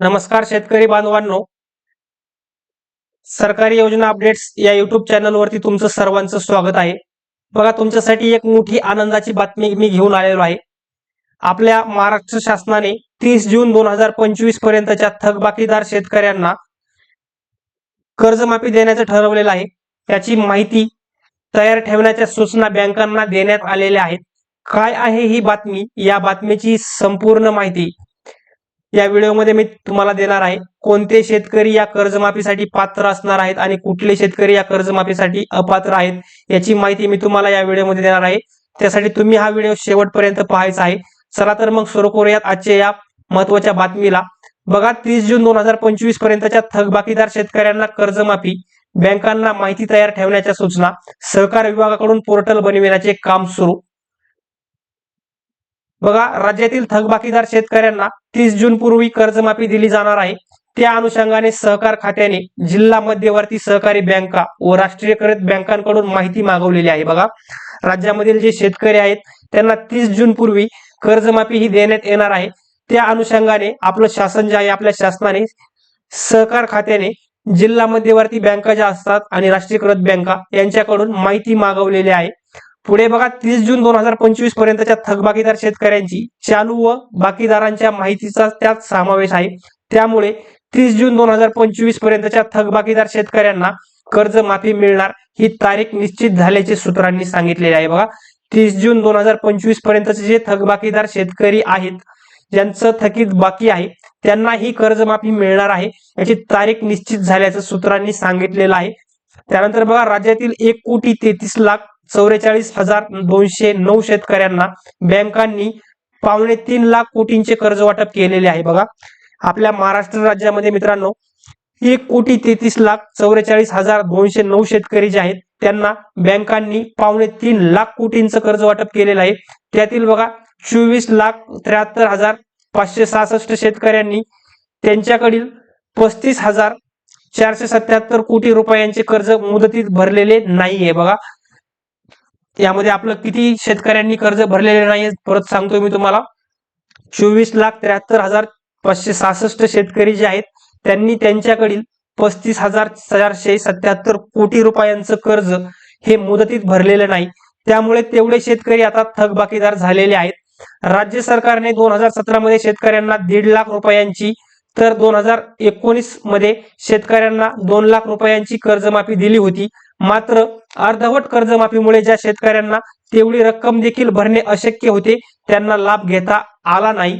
नमस्कार शेतकरी बांधवांनो. सरकारी योजना अपडेट्स या युट्यूब चॅनलवरती तुमचं सर्वांचं स्वागत आहे. बघा तुमच्यासाठी एक मोठी आनंदाची बातमी मी घेऊन आलेलो आहे. आपल्या महाराष्ट्र शासनाने तीस जून दोन हजार पंचवीस पर्यंतच्या थकबाकीदार शेतकऱ्यांना कर्जमाफी देण्याचं ठरवलेलं आहे. त्याची माहिती तयार ठेवण्याच्या सूचना बँकांना देण्यात आलेल्या आहेत. काय आहे ही बातमी? या बातमीची संपूर्ण माहिती या व्हिडिओमध्ये मी तुम्हाला देणार आहे कोणते शेतकरी या कर्जमाफीसाठी पात्र असणार आहेत आणि कुठले शेतकरी या कर्जमाफीसाठी अपात्र आहेत याची माहिती मी तुम्हाला या व्हिडिओमध्ये देणार आहे. त्यासाठी तुम्ही हा व्हिडिओ शेवटपर्यंत पाहायचा आहे. चला तर मग सुरू करूयात आजच्या या महत्त्वाच्या बातमीला. बघा तीस जून दोन हजार पंचवीस पर्यंतच्या थकबाकीदार शेतकऱ्यांना कर्जमाफी बँकांना माहिती तयार ठेवण्याच्या सूचना सहकार विभागाकडून पोर्टल बनविण्याचे काम सुरू. बघा राज्यातील थकबाकीदार शेतकऱ्यांना तीस जून पूर्वी कर्जमाफी दिली जाणार आहे. त्या अनुषंगाने सहकार खात्याने जिल्हा मध्यवर्ती सहकारी बँका व राष्ट्रीयकृत बँकांकडून माहिती मागवलेली आहे. बघा राज्यामधील जे शेतकरी आहेत त्यांना तीस जून पूर्वी कर्जमाफी ही देण्यात येणार आहे. त्या अनुषंगाने आपलं शासन जे आहे आपल्या शासनाने सहकार खात्याने जिल्हा मध्यवर्ती बँका ज्या असतात आणि राष्ट्रीयकृत बँका यांच्याकडून माहिती मागवलेली आहे. पुढे बघा तीस जून दोन हजार पंचवीस पर्यंतच्या थकबाकीदार शेतकऱ्यांची चालू व बाकीदारांच्या माहितीचा त्यात समावेश आहे. त्यामुळे तीस जून दोन हजार पंचवीस पर्यंतच्या थकबाकीदार शेतकऱ्यांना कर्जमाफी मिळणार ही तारीख निश्चित झाल्याचे सूत्रांनी सांगितलेले आहे. बघा तीस जून दोन हजार पंचवीस पर्यंतचे जे थकबाकीदार शेतकरी आहेत ज्यांचं थकीत बाकी आहे त्यांना ही कर्जमाफी मिळणार आहे याची तारीख निश्चित झाल्याचं सूत्रांनी सांगितलेलं आहे. त्यानंतर बघा राज्यातील एक कोटी तेहतीस लाख चौवेचाळीस हजार दोनशे नऊ शेतकऱ्यांना बँकांनी पावणे तीन लाख कोटींचे कर्ज वाटप केलेले आहे. बघा आपल्या महाराष्ट्र राज्यामध्ये मित्रांनो एक कोटी तेहतीस लाख चौवेचाळीस हजार दोनशे नऊ शेतकरी जे आहेत त्यांना बँकांनी पावणे तीन लाख कोटींचं कर्ज वाटप केलेलं आहे. त्यातील बघा चोवीस लाख त्र्याहत्तर हजार पाचशे सहासष्ट शेतकऱ्यांनी त्यांच्याकडील पस्तीस हजार चारशे सत्याहत्तर कोटी रुपयांचे कर्ज मुदतीत भरलेले नाहीये. बघा यामध्ये आपलं किती शेतकऱ्यांनी कर्ज भरलेले नाही परत सांगतोय मी तुम्हाला. चोवीस लाख त्र्याहत्तर हजार पाचशे सहासष्ट शेतकरी जे आहेत त्यांनी त्यांच्याकडील पस्तीस हजार चारशे सत्याहत्तर कोटी रुपयांचं कर्ज हे मुदतीत भरलेलं नाही. त्यामुळे तेवढे शेतकरी आता थकबाकीदार झालेले आहेत. राज्य सरकारने दोन हजार सतरा मध्ये शेतकऱ्यांना दीड लाख रुपयांची तर दोन हजार एकोणीसमध्ये शेतकऱ्यांना दोन लाख रुपयांची कर्जमाफी दिली होती. मात्र अर्धवट कर्जमाफीमुळे ज्या शेतकऱ्यांना तेवढी रक्कम देखील भरणे अशक्य होते त्यांना लाभ घेता आला नाही.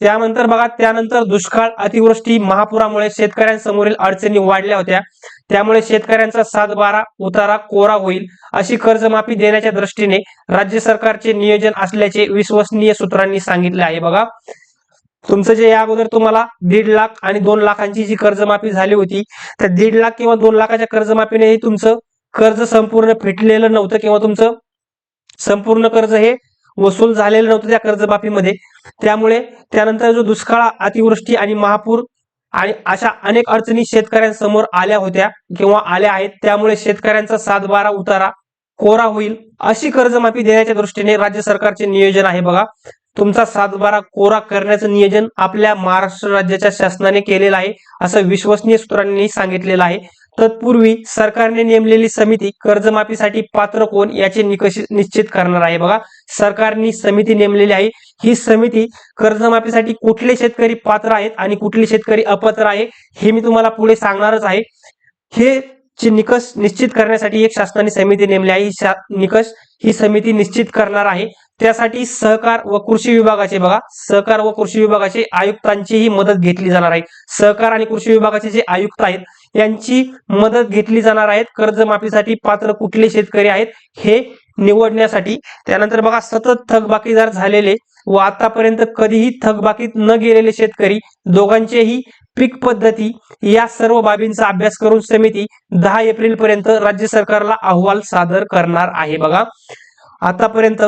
त्यानंतर बघा त्यानंतर दुष्काळ अतिवृष्टी महापुरामुळे शेतकऱ्यांसमोरील अडचणी वाढल्या होत्या. त्यामुळे शेतकऱ्यांचा सात बारा उतारा कोरा होईल अशी कर्जमाफी देण्याच्या दृष्टीने राज्य सरकारचे नियोजन असल्याचे विश्वसनीय सूत्रांनी सांगितले आहे बघा. तुमचं जे या अगोदर तुम्हाला दीड लाख आणि दोन लाखांची जी कर्जमाफी झाली होती तर दीड लाख किंवा दोन लाखाच्या कर्जमाफीनेही तुमचं कर्ज संपूर्ण फिटलेलं नव्हतं किंवा तुमचं संपूर्ण कर्ज हे वसूल झालेलं नव्हतं त्या कर्जमाफीमध्ये. त्यामुळे त्यानंतर जो दुष्काळ अतिवृष्टी आणि महापूर आणि अशा अनेक अडचणी शेतकऱ्यांसमोर आल्या होत्या किंवा आल्या आहेत. त्यामुळे शेतकऱ्यांचा सातबारा उतारा कोरा होईल अशी कर्जमाफी देण्याच्या दृष्टीने राज्य सरकारचे नियोजन आहे बघा. तुमचा सातबारा कोरा करण्याचं नियोजन आपल्या महाराष्ट्र राज्याच्या शासनाने केलेलं आहे असं विश्वसनीय सूत्रांनी सांगितलेलं आहे. तत्पूर्वी सरकारने नेमलेली समिती कर्जमाफीसाठी पात्र कोण याचे निकष निश्चित करणार आहे. बघा सरकारने समिती नेमलेली आहे. ही समिती कर्जमाफीसाठी कुठले शेतकरी पात्र आहेत आणि कुठले शेतकरी अपात्र आहे हे मी तुम्हाला पुढे सांगणारच आहे. हे चे निकष निश्चित करण्यासाठी एक शासनाने समिती नेमली आहे. ही निकष ही समिती निश्चित करणार आहे. त्यासाठी सहकार व कृषी विभागाचे बघा सहकार व कृषी विभागाचे आयुक्तांचीही मदत घेतली जाणार आहे. सहकार आणि कृषी विभागाचे जे आयुक्त आहेत यांची मदत घेतली जाणार आहेत. कर्जमाफीसाठी पात्र कुठले शेतकरी आहेत हे निवडण्यासाठी. त्यानंतर बघा सतत थकबाकीदार झालेले व आतापर्यंत कधीही थकबाकीत न गेलेले शेतकरी दोघांचेही पीक पद्धती या सर्व बाबींचा अभ्यास करून समिती दहा एप्रिल पर्यंत राज्य सरकारला अहवाल सादर करणार आहे. बघा आतापर्यंत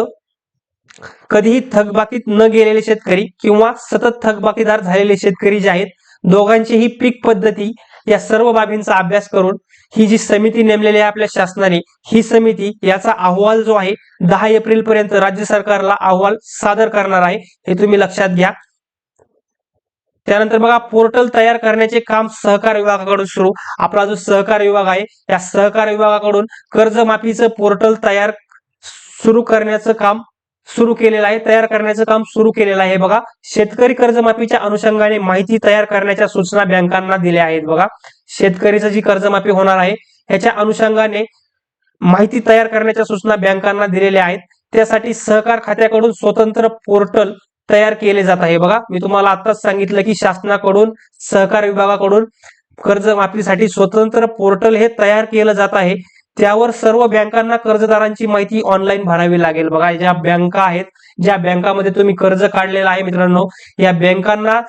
कधीही थकबाकीत न गेलेले शेतकरी किंवा सतत थकबाकीदार झालेले शेतकरी जे आहेत दोघांचीही पीक पद्धती या सर्व बाबींचा अभ्यास करून ही जी समिती नेमलेली आहे आपल्या शासनाने ही समिती याचा अहवाल जो आहे दहा एप्रिल पर्यंत राज्य सरकारला अहवाल सादर करणार आहे हे तुम्ही लक्षात घ्या. त्यानंतर बघा पोर्टल तयार करण्याचे काम सहकार विभागाकडून सुरू. आपला जो सहकार विभाग आहे या सहकार विभागाकडून कर्जमाफीचं पोर्टल तयार सुरू करण्याचं काम सुरू केलेलं आहे तयार करण्याचं काम सुरू केलेलं आहे. बघा शेतकरी कर्जमाफीच्या अनुषंगाने माहिती तयार करण्याच्या सूचना बँकांना दिल्या आहेत. बघा शेतकरीचं जी कर्जमाफी होणार आहे याच्या अनुषंगाने माहिती तयार करण्याच्या सूचना बँकांना दिलेल्या आहेत. त्यासाठी सहकार खात्याकडून स्वतंत्र पोर्टल तयार केले जात आहे. बघा मी तुम्हाला आताच सांगितलं की शासनाकडून सहकार विभागाकडून कर्जमाफीसाठी स्वतंत्र पोर्टल हे तयार केलं जात आहे. त्यावर सर्व बँकांना कर्जदारांची माहिती ऑनलाईन भरावी लागेल. बघा ज्या बँका आहेत ज्या बँकामध्ये तुम्ही कर्ज काढलेलं आहे मित्रांनो या बँकांना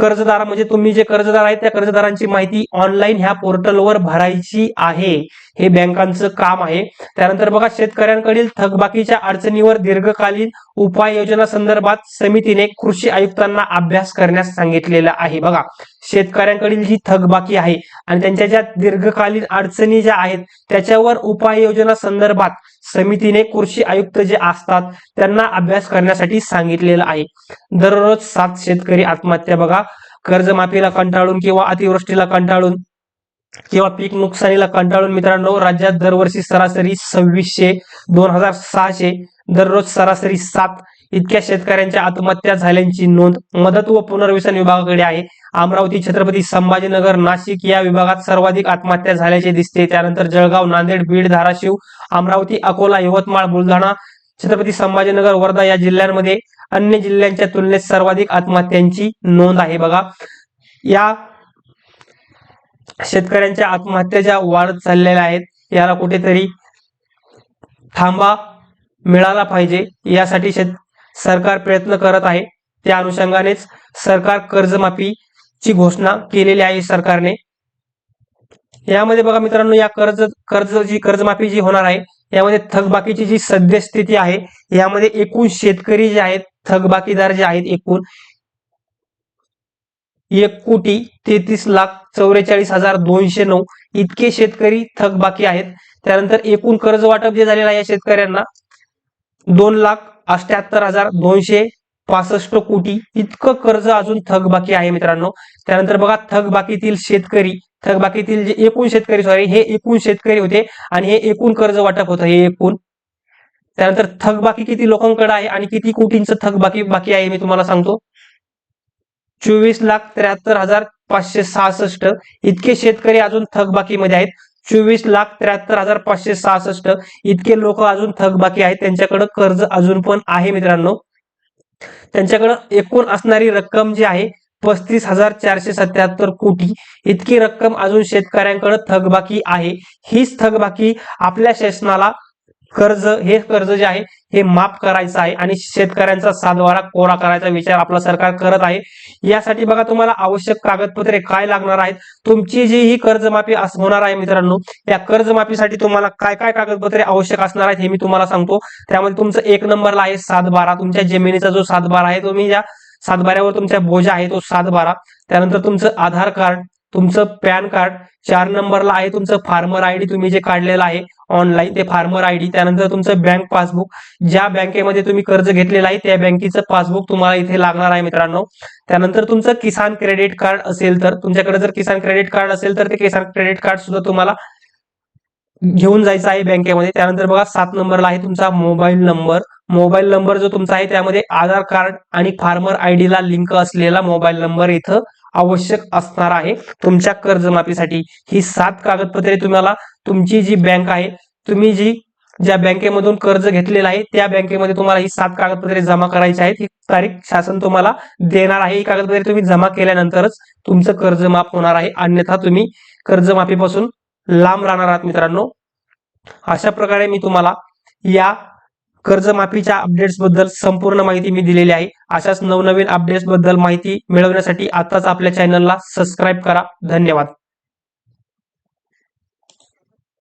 कर्जदार म्हणजे तुम्ही जे कर्जदार आहेत त्या कर्जदारांची माहिती ऑनलाईन ह्या पोर्टलवर भरायची आहे. हे बँकांचं काम आहे. त्यानंतर बघा शेतकऱ्यांकडील थकबाकीच्या अडचणीवर दीर्घकालीन उपाययोजना संदर्भात समितीने कृषी आयुक्तांना अभ्यास करण्यास सांगितलेला आहे. बघा शेतकऱ्यांकडील जी थकबाकी आहे आणि त्यांच्या ज्या दीर्घकालीन अडचणी ज्या आहेत त्याच्यावर उपाययोजना संदर्भात समितीने कृषी आयुक्त जे असतात त्यांना अभ्यास करण्यासाठी सांगितलेलं आहे. दररोज सात शेतकरी आत्महत्या बघा. कर्जमाफीला कंटाळून किंवा अतिवृष्टीला कंटाळून किंवा पीक नुकसानीला कंटाळून मित्रांनो राज्यात दरवर्षी सरासरी सव्वीसशे दोन हजार सहाशे दररोज सरासरी सात इतक्या शेतकऱ्यांच्या आत्महत्या झाल्याची नोंद मदत व पुनर्वसन विभागाकडे आहे. अमरावती छत्रपती संभाजीनगर नाशिक या विभागात सर्वाधिक आत्महत्या झाल्याचे दिसते. त्यानंतर जळगाव नांदेड बीड धाराशिव अमरावती अकोला यवतमाळ बुलढाणा छत्रपती संभाजीनगर वर्धा या जिल्ह्यांमध्ये अन्य जिल्ह्यांच्या तुलनेत सर्वाधिक आत्महत्यांची नोंद आहे. बघा या शेतकऱ्यांच्या आत्महत्या ज्या वाढत चाललेल्या आहेत याला कुठेतरी थांबा मिळाला पाहिजे. यासाठी शेत सरकार प्रयत्न करत आहे. त्या अनुषंगानेच सरकार कर्जमाफीची घोषणा केलेली आहे सरकारने. यामध्ये बघा मित्रांनो या कर्ज कर्ज जी कर्जमाफी जी होणार आहे यामध्ये थकबाकीची जी सद्यस्थिती आहे यामध्ये एकूण शेतकरी जे आहेत थकबाकीदार जे आहेत एकूण एक कोटी तेहतीस लाख चौवेचाळीस हजार दोनशे नऊ इतके शेतकरी थकबाकी आहेत. त्यानंतर एकूण कर्ज वाटप जे झालेलं आहे या शेतकऱ्यांना दोन लाख अष्ट्याहत्तर हजार दोनशे पासष्ट कोटी इतकं कर्ज अजून थकबाकी आहे मित्रांनो. त्यानंतर बघा थकबाकीतील शेतकरी थकबाकीतील जे एकूण शेतकरी सॉरी हे एकूण शेतकरी होते आणि हे एकूण कर्ज वाटप होतं हे एकूण. त्यानंतर थकबाकी किती लोकांकडे आहे आणि किती कोटींचं थकबाकी बाकी आहे मी तुम्हाला सांगतो. चोवीस लाख त्र्याहत्तर हजार पाचशे सहासष्ट इतके शेतकरी अजून थकबाकीमध्ये आहेत. चोवीस लाख त्र्याहत्तर हजार पाचशे सहासष्ट. इतके लोक अजून थकबाकी आहेत. त्यांच्याकडे कर्ज अजून पण आहे मित्रांनो. त्यांच्याकडे एकूण असणारी रक्कम जी आहे पस्तीस हजार चारशे सत्याहत्तर कोटी. इतकी रक्कम अजून शेतकऱ्यांकडे थकबाकी आहे. हीच थकबाकी आपल्या शासनाला कर्ज हे कर्ज जे आहे हे माफ करायचं आहे आणि शेतकऱ्यांचा सातबारा कोरा करायचा विचार आपलं सरकार करत आहे. यासाठी बघा तुम्हाला आवश्यक कागदपत्रे काय लागणार आहेत? तुमची जी ही कर्जमाफी होणार आहे मित्रांनो या कर्जमाफीसाठी तुम्हाला काय काय कागदपत्रे आवश्यक असणार आहेत हे मी तुम्हाला सांगतो. त्यामध्ये तुमचं एक नंबरला आहे सातबारा. तुमच्या जमिनीचा जो सातबारा आहे तुम्ही ज्या सातबाऱ्यावर तुमच्या बोजा आहे तो सातबारा. त्यानंतर तुमचं आधार कार्ड तुमचं पॅन कार्ड चार नंबरला आहे तुमचं फार्मर आयडी तुम्ही जे काढलेलं आहे ऑनलाईन ते फार्मर आयडी त्यानंतर तुमचं बँक पासबुक. ज्या बँकेमध्ये तुम्ही कर्ज घेतलेलं आहे त्या बँकेचं पासबुक तुम्हाला इथे लागणार आहे मित्रांनो. त्यानंतर तुमचं किसान क्रेडिट कार्ड असेल तर तुमच्याकडे जर किसान क्रेडिट कार्ड असेल तर ते किसान क्रेडिट कार्ड सुद्धा तुम्हाला घेऊन जायचं आहे बँकेमध्ये. त्यानंतर बघा सात नंबरला आहे तुमचा मोबाईल नंबर. मोबाईल नंबर जो तुमचा आहे त्यामध्ये आधार कार्ड आणि फार्मर आयडीला लिंक असलेला मोबाईल नंबर इथं. आवश्यक असणार आहे. तुमच्या कर्जमाफीसाठी ही सात कागदपत्रे तुम्हाला तुमची जी बँक आहे तुम्ही जी ज्या बँकेमधून कर्ज घेतलेलं आहे त्या बँकेमध्ये तुम्हाला ही सात कागदपत्रे जमा करायची आहेत. ही तारीख शासन तुम्हाला देणार आहे. ही कागदपत्रे तुम्ही जमा केल्यानंतरच तुमचं कर्ज माफ होणार आहे. अन्यथा तुम्ही कर्जमाफीपासून लांब राहणार आहात मित्रांनो. अशा प्रकारे मी तुम्हाला या कर्जमाफीच्या अपडेट्सबद्दल संपूर्ण माहिती मी दिलेली आहे. अशाच नवनवीन अपडेट्सबद्दल माहिती मिळवण्यासाठी आताच आपल्या चॅनलला सबस्क्राईब करा. धन्यवाद.